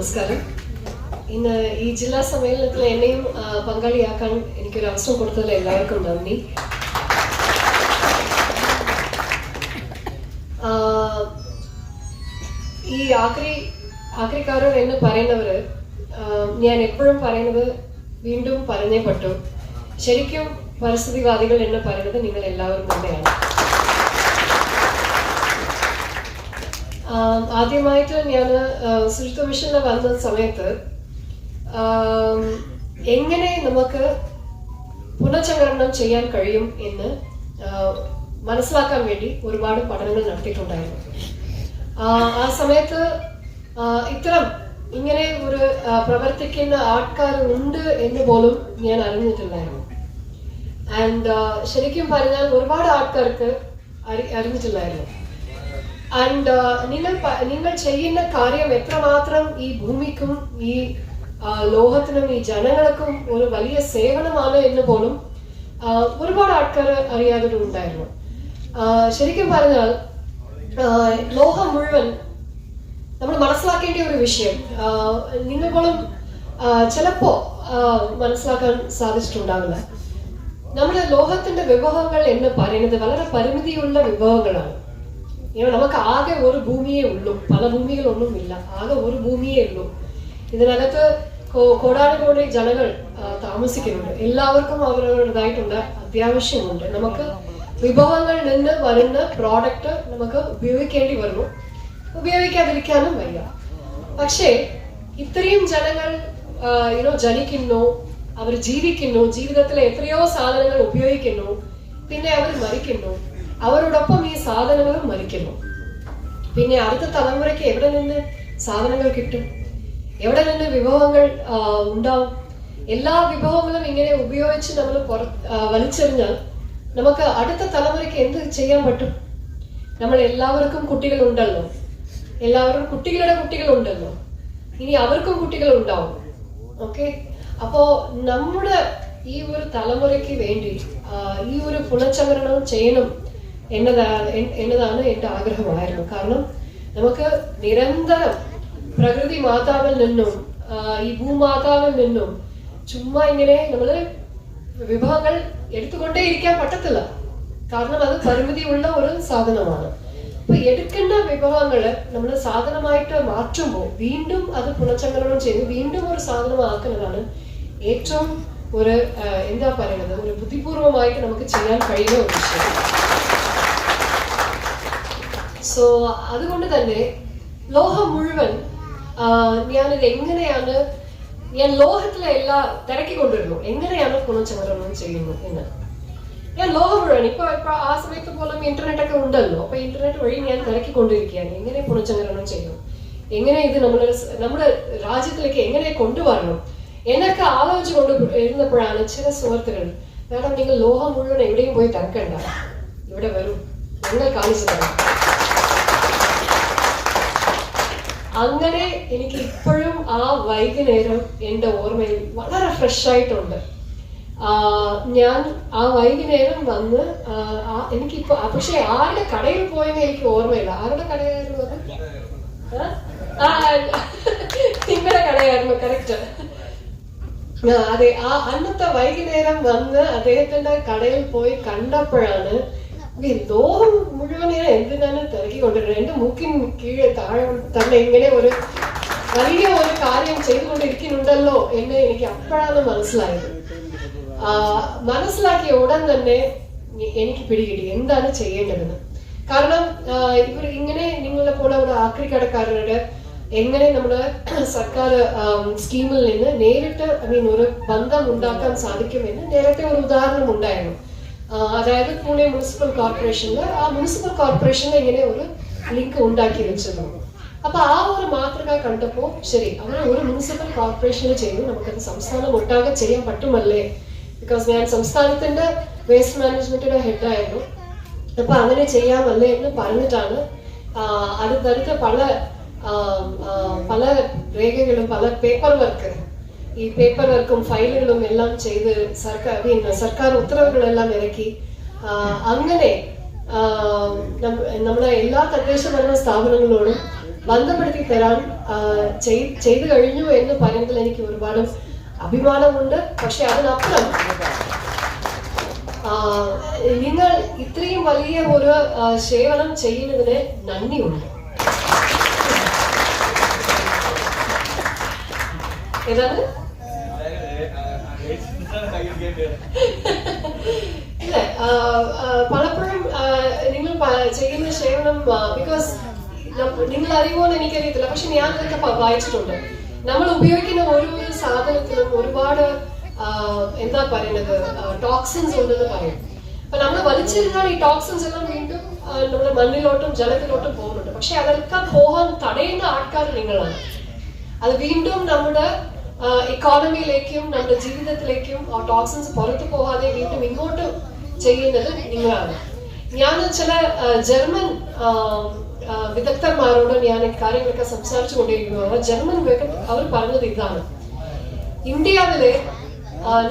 നമസ്കാരം. ഇന്ന് ഈ ജില്ലാ സമ്മേളനത്തിൽ എന്നെയും പങ്കാളിയാക്കാൻ എനിക്കൊരു അവസരം കൊടുത്തതിൽ എല്ലാവർക്കും നന്ദി. ഈ ആക്രി ആക്രിക്കാരൻ എന്ന് പറയുന്നവര് ഞാൻ എപ്പോഴും പറയുന്നത് വീണ്ടും പറഞ്ഞേ പറ്റൂ. ശരിക്കും പരിസ്ഥിതിവാദികൾ എന്ന് പറയുന്നത് നിങ്ങൾ എല്ലാവരും തന്നെയാണ്. ആദ്യമായിട്ട് ഞാൻ ശുചിത്വ മിഷന് വന്ന സമയത്ത് എങ്ങനെ നമുക്ക് പുനഃചംക്രമണം ചെയ്യാൻ കഴിയും എന്ന് മനസ്സിലാക്കാൻ വേണ്ടി ഒരുപാട് പഠനങ്ങൾ നടത്തിയിട്ടുണ്ടായിരുന്നു. ആ, സമയത്ത് ഇത്തരം ഇങ്ങനെ ഒരു പ്രവർത്തിക്കുന്ന ആൾക്കാർ ഉണ്ട് എന്ന് പോലും ഞാൻ അറിഞ്ഞിട്ടില്ലായിരുന്നു. ആൻഡ് ശരിക്കും പറഞ്ഞാൽ ഒരുപാട് ആൾക്കാർക്ക് അറി- അറിഞ്ഞിട്ടില്ലായിരുന്നു. ആൻഡ് നിങ്ങൾ നിങ്ങൾ ചെയ്യുന്ന കാര്യം എത്രമാത്രം ഈ ഭൂമിക്കും ഈ ലോകത്തിനും ഈ ജനങ്ങൾക്കും ഒരു വലിയ സേവനമാണ് എന്ന് പോലും ഒരുപാട് ആൾക്കാർ അറിയാതിരുണ്ടായിരുന്നു ഉണ്ടായിരുന്നു. ശരിക്കും പറഞ്ഞാൽ ലോകം മുഴുവൻ നമ്മൾ മനസ്സിലാക്കേണ്ട ഒരു വിഷയം നിങ്ങൾ ചിലപ്പോ മനസ്സിലാക്കാൻ സാധിച്ചിട്ടുണ്ടാവില്ല. നമ്മുടെ ലോകത്തിന്റെ വിഭവങ്ങൾ എന്ന് പറയുന്നത് വളരെ പരിമിതിയുള്ള വിഭവങ്ങളാണ്. ഇങ്ങനെ നമുക്ക് ആകെ ഒരു ഭൂമിയേ ഉള്ളൂ. പല ഭൂമികളൊന്നും ഇല്ല ആകെ ഒരു ഭൂമിയേ ഉള്ളൂ. ഇതിനകത്ത് കോടാനുകോടി ജനങ്ങൾ താമസിക്കുന്നുണ്ട്. എല്ലാവർക്കും അവരവരുടേതായിട്ടുള്ള അത്യാവശ്യമുണ്ട്. നമുക്ക് വിഭവങ്ങളിൽ നിന്ന് വരുന്ന പ്രോഡക്റ്റ് നമുക്ക് ഉപയോഗിക്കേണ്ടി വരുന്നു ഉപയോഗിക്കാതിരിക്കാനും വയ്യ. പക്ഷേ ഇത്രയും ജനങ്ങൾ യുനോ ജനിക്കുന്നു അവർ ജീവിക്കുന്നു ജീവിതത്തിലെ എത്രയോ സാധനങ്ങൾ ഉപയോഗിക്കുന്നു പിന്നെ അവർ മരിക്കുന്നു. അവരോടൊപ്പം ഈ സാധനങ്ങളും മരിക്കുന്നു. പിന്നെ അടുത്ത തലമുറയ്ക്ക് എവിടെ നിന്ന് സാധനങ്ങൾ കിട്ടും? എവിടെ നിന്ന് വിഭവങ്ങൾ ഉണ്ടാവും? എല്ലാ വിഭവങ്ങളും ഇങ്ങനെ ഉപയോഗിച്ച് നമ്മൾ പുറ വലിച്ചെറിഞ്ഞാൽ നമുക്ക് അടുത്ത തലമുറയ്ക്ക് എന്ത് ചെയ്യാൻ പറ്റും? നമ്മൾ എല്ലാവർക്കും കുട്ടികളുണ്ടല്ലോ എല്ലാവരും കുട്ടികളുടെ കുട്ടികളുണ്ടല്ലോ ഇനി അവർക്കും കുട്ടികൾ ഉണ്ടാവും. ഓക്കെ? അപ്പോ നമ്മുടെ ഈ ഒരു തലമുറയ്ക്ക് വേണ്ടി ഈ ഒരു പുനഃചമരണം ചെയ്യണം എന്നതാണ് എന്നതാണ് എന്റെ ആഗ്രഹമായിരുന്നു. കാരണം നമുക്ക് നിരന്തരം പ്രകൃതി മാതാവിൽ നിന്നും ഈ ഭൂമാതാവിൽ നിന്നും ചുമ്മാ ഇങ്ങനെ നമ്മൾ വിഭവങ്ങൾ എടുത്തുകൊണ്ടേ ഇരിക്കാൻ പറ്റത്തില്ല. കാരണം അത് പരിമിതിയുള്ള ഒരു സാധനമാണ്. അപ്പൊ എടുക്കുന്ന വിഭവങ്ങൾ നമ്മൾ സാധനമായിട്ട് മാറ്റുമ്പോൾ വീണ്ടും അത് പുനഃചംക്രമണം ചെയ്ത് വീണ്ടും ഒരു സാധനമാക്കുന്നതാണ് ഏറ്റവും ഒരു എന്താ പറയുന്നത് ഒരു ബുദ്ധിപൂർവമായിട്ട് നമുക്ക് ചെയ്യാൻ കഴിയുന്ന ഒരു വിഷയം. സോ അതുകൊണ്ട് തന്നെ ലോഹം മുഴുവൻ ഞാനിത് എങ്ങനെയാണ് ഞാൻ ലോഹത്തിലെ എല്ലാ തിരക്കിക്കൊണ്ടിരുന്നു. എങ്ങനെയാണ് ഗുണചമരണം ചെയ്യുന്നു എന്ന്. ഞാൻ ലോഹം മുഴുവൻ ഇപ്പൊ ഇപ്പൊ ആ സമയത്ത് പോലും ഇന്റർനെറ്റ് ഒക്കെ ഉണ്ടല്ലോ. അപ്പൊ ഇന്റർനെറ്റ് വഴി ഞാൻ തിരക്കിക്കൊണ്ടിരിക്കുകയാണ്. എങ്ങനെ പുനഃചംക്രമണം ചെയ്യും? എങ്ങനെ ഇത് നമ്മുടെ സ്- നമ്മുടെ രാജ്യത്തിലേക്ക് എങ്ങനെ കൊണ്ടുവരണം? എന്നൊക്കെ ആലോചിച്ച് കൊണ്ട് ഇരുന്നപ്പോഴാണ് ചില സുഹൃത്തുക്കൾ മാഡം നിങ്ങൾ ലോഹം മുഴുവൻ എവിടെയും പോയി തിരക്കണ്ട. ഇവിടെ വരും. ഞങ്ങൾ കാണിച്ചു തരാം. അങ്ങനെ എനിക്ക് ഇപ്പോഴും ആ വൈകുന്നേരം എന്റെ ഓർമ്മയിൽ വളരെ ഫ്രഷ് ആയിട്ടുണ്ട്. ഞാൻ ആ വൈകുന്നേരം വന്ന് എനിക്കിപ്പോ പക്ഷെ ആരുടെ കടയിൽ പോയെന്ന് എനിക്ക് ഓർമ്മയില്ല. ആരുടെ കടയായിരുന്നു അത്? നിങ്ങളുടെ കടയായിരുന്നു കറക്റ്റ് അതെ ആ അന്നത്തെ വൈകുന്നേരം വന്ന് അദ്ദേഹത്തിന്റെ കടയിൽ പോയി കണ്ടപ്പോഴാണ് ലോകം മുഴുവൻ ഞാൻ എന്തിനാണ് തിരക്കിക്കൊണ്ടിരുന്നത് എന്റെ മൂക്കിൻ കീഴെ താഴെ തന്നെ ഇങ്ങനെ ഒരു വലിയ ഒരു കാര്യം ചെയ്തുകൊണ്ടിരിക്കുന്നുണ്ടല്ലോ എന്ന് എനിക്ക് അപ്പോഴാണ് മനസ്സിലായത്. മനസ്സിലാക്കിയ ഉടൻ തന്നെ എനിക്ക് പിടികിട്ടി. എന്താണ് ചെയ്യേണ്ടതെന്ന്. കാരണം ഇവർ ഇങ്ങനെ നിങ്ങളെ പോലെ ഒരു ആക്രിക്കടക്കാരുടെ എങ്ങനെ നമ്മുടെ സർക്കാർ സ്കീമിൽ നിന്ന് നേരിട്ട് ഐ മീൻ ഒരു ബന്ധം ഉണ്ടാക്കാൻ സാധിക്കുമെന്ന് നേരത്തെ ഒരു ഉദാഹരണം ഉണ്ടായിരുന്നു. അതായത് പൂനെ മുനിസിപ്പൽ കോർപ്പറേഷനിൽ ആ മുനിസിപ്പൽ കോർപ്പറേഷനിൽ ഇങ്ങനെ ഒരു ലിങ്ക് ഉണ്ടാക്കി വെച്ചിരുന്നു അപ്പൊ ആ ഒരു മാതൃക കണ്ടപ്പോ ശരി അങ്ങനെ ഒരു മുനിസിപ്പൽ കോർപ്പറേഷനിൽ ചെയ്തു നമുക്കത് സംസ്ഥാനം ഒട്ടാകെ ചെയ്യാൻ പറ്റുമല്ലേ? ബിക്കോസ് ഞാൻ സംസ്ഥാനത്തിന്റെ വേസ്റ്റ് മാനേജ്മെന്റിന്റെ ഹെഡായിരുന്നു അപ്പൊ അങ്ങനെ ചെയ്യാമല്ലേ എന്ന് പറഞ്ഞിട്ടാണ് അടുത്തടുത്ത പല പല രേഖകളും പല പേപ്പർ വർക്ക് ഈ പേപ്പർ വർക്കും ഫയലുകളും എല്ലാം ചെയ്ത് സർക്കാർ പിന്നെ സർക്കാർ ഉത്തരവുകളെല്ലാം ഇറക്കി. അങ്ങനെ നമ്മുടെ എല്ലാ തദ്ദേശ ഭരണ സ്ഥാപനങ്ങളോടും ബന്ധപ്പെടുത്തി തരാൻ ചെയ്തു കഴിഞ്ഞു എന്ന് പറയുന്നതിൽ എനിക്ക് ഒരുപാട് അഭിമാനമുണ്ട്. പക്ഷെ അതിനപ്പുറം നിങ്ങൾ ഇത്രയും വലിയ ഒരു സേവനം ചെയ്യുന്നതിന് നന്ദിയുണ്ട്. ഏതാണ്? പലപ്പോഴും നിങ്ങൾ ചെയ്യുന്ന സേവനം ബിക്കോസ് നിങ്ങൾ അറിയുമോന്ന് എനിക്കറിയത്തില്ല. പക്ഷെ ഞാൻ ഇതൊക്കെ പ- വായിച്ചിട്ടുണ്ട്. നമ്മൾ ഉപയോഗിക്കുന്ന ഓരോ സാധനത്തിലും ഒരുപാട് എന്താ പറയുന്നത് ടോക്സിൻസ് ഉണ്ടെന്ന് പറയും. അപ്പൊ നമ്മൾ വലിച്ചിരുന്നാൽ ഈ ടോക്സിൻസ് എല്ലാം വീണ്ടും നമ്മുടെ മണ്ണിലോട്ടും ജലത്തിലോട്ടും പോകുന്നുണ്ട്. പക്ഷെ അതൊക്കെ പോകാൻ തടയുന്ന ആൾക്കാർ നിങ്ങളാണ്. അത് വീണ്ടും നമ്മുടെ ഇക്കോണമിയിലേക്കും നമ്മുടെ ജീവിതത്തിലേക്കും ആ ടോക്സിൻസ് പുറത്തു പോകാതെ വീണ്ടും ഇങ്ങോട്ട് ചെയ്യുന്നത് നിങ്ങളാണ്. ഞാൻ ചില ജർമ്മൻ വിദഗ്ധന്മാരോട് ഞാൻ ഇക്കാര്യങ്ങളൊക്കെ കാര്യങ്ങളൊക്കെ സംസാരിച്ചു കൊണ്ടിരിക്കുന്നു ജർമ്മൻ അവർ പറഞ്ഞത് ഇതാണ്. ഇന്ത്യയിലെ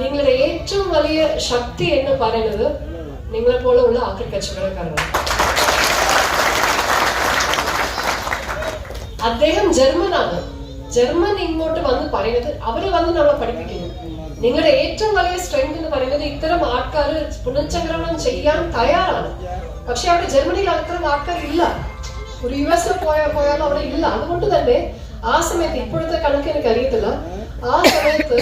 നിങ്ങളുടെ ഏറ്റവും വലിയ ശക്തി എന്ന് പറയുന്നത് നിങ്ങളെ പോലെ ഉള്ള ആക്രി കച്ചവടക്കാരാണ് അദ്ദേഹം ജർമ്മനാണ്. ജർമ്മൻ ഇങ്ങോട്ട് വന്ന് പറയുന്നത് അവർ വന്ന് നമ്മളെ പഠിപ്പിക്കുന്നു. നിങ്ങളുടെ ഏറ്റവും വലിയ സ്ട്രെങ്ത് എന്ന് പറയുന്നത് ഇത്തരം ആൾക്കാർ പുനഃചക്രണം ചെയ്യാൻ തയ്യാറാണ്. പക്ഷെ അവിടെ ജർമ്മനിയിൽ അത്തരം ആൾക്കാരില്ല ഒരു യു എസ് പോയാൽ പോയാലും അവിടെ ഇല്ല. അതുകൊണ്ട് തന്നെ ആ സമയത്ത് ഇപ്പോഴത്തെ കണക്ക് എനിക്ക് അറിയത്തില്ല. ആ സമയത്ത്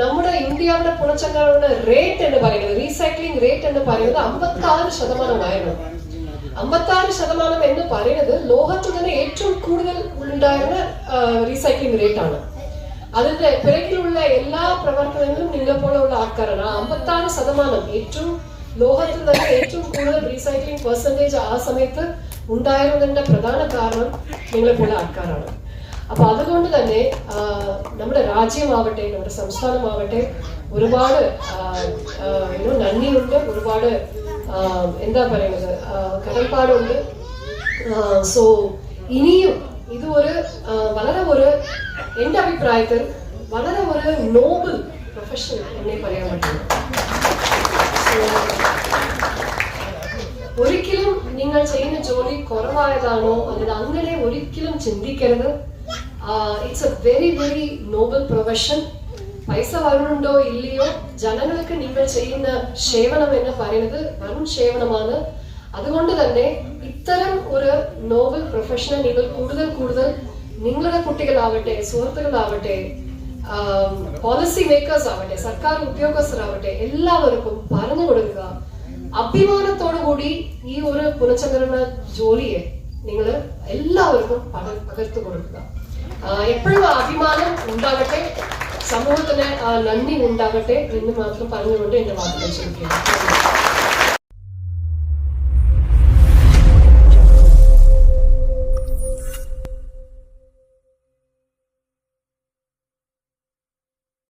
നമ്മുടെ ഇന്ത്യയുടെ പുനഃചക്രണ റേറ്റ് എന്ന് പറയുന്നത് റീസൈക്ലിംഗ് റേറ്റ് എന്ന് പറയുന്നത് അമ്പത്തി ആറ് ശതമാനമായിരുന്നു. അമ്പത്താറ് ശതമാനം എന്ന് പറയുന്നത് ലോഹത്തിൽ തന്നെ ഏറ്റവും കൂടുതൽ ഉണ്ടായിരുന്ന റീസൈക്ലിംഗ് റേറ്റ് ആണ്. അതിന്റെ പിറകിലുള്ള എല്ലാ പ്രവർത്തനങ്ങളും നിങ്ങളെ പോലെയുള്ള ആൾക്കാരാണ്. ആ അമ്പത്താറ് ശതമാനം ഏറ്റവും ലോഹത്തിൽ തന്നെ ഏറ്റവും കൂടുതൽ റീസൈക്ലിംഗ് പെർസെന്റേജ് ആ സമയത്ത് ഉണ്ടായിരുന്നതിന്റെ പ്രധാന കാരണം നിങ്ങളെ പോലെ ആൾക്കാരാണ്. അപ്പൊ അതുകൊണ്ട് തന്നെ നമ്മുടെ രാജ്യമാവട്ടെ നമ്മുടെ സംസ്ഥാനമാവട്ടെ ഒരുപാട് നന്ദിയുണ്ട് ഒരുപാട് എന്താ പറയുന്നത് ആ, കടൽപ്പാടുണ്ട് സോ ഇനിയും ഇത് ഒരു ആ, വളരെ ഒരു എന്റെ അഭിപ്രായത്തിൽ വളരെ ഒരു നോബിൾ പ്രൊഫഷൻ എന്നേ പറയാൻ പറ്റുള്ളൂ So, ഒരിക്കലും നിങ്ങൾ ചെയ്യുന്ന ജോലി കുറവായതാണോ അല്ലെങ്കിൽ അങ്ങനെ ഒരിക്കലും ചിന്തിക്കരുത് it's a very very noble profession പൈസ വരുന്നുണ്ടോ ഇല്ലയോ? ജനങ്ങൾക്ക് നിങ്ങൾ ചെയ്യുന്ന സേവനം എന്ന് പറയുന്നത് വെറും സേവനമാണ് അതുകൊണ്ട് തന്നെ ഇത്തരം ഒരു നോവൽ പ്രൊഫഷനെ നിങ്ങൾ കൂടുതൽ കൂടുതൽ നിങ്ങളുടെ കുട്ടികളാവട്ടെ സുഹൃത്തുക്കളാവട്ടെ പോളിസി മേക്കേഴ്സ് ആവട്ടെ സർക്കാർ ഉദ്യോഗസ്ഥരാവട്ടെ എല്ലാവർക്കും പറഞ്ഞു കൊടുക്കുക. അഭിമാനത്തോടു കൂടി ഈ ഒരു പുനഃചംഘടന ജോലിയെ നിങ്ങൾ എല്ലാവർക്കും പകർത്തു കൊടുക്കുക എപ്പോഴും അഭിമാനം ഉണ്ടാകട്ടെ. സമൂഹത്തിന് ആ നന്ദി ഉണ്ടാകട്ടെ എന്ന് മാത്രം പറഞ്ഞുകൊണ്ട് എന്റെ വാക്കുകൾ ചോദിക്കുന്നു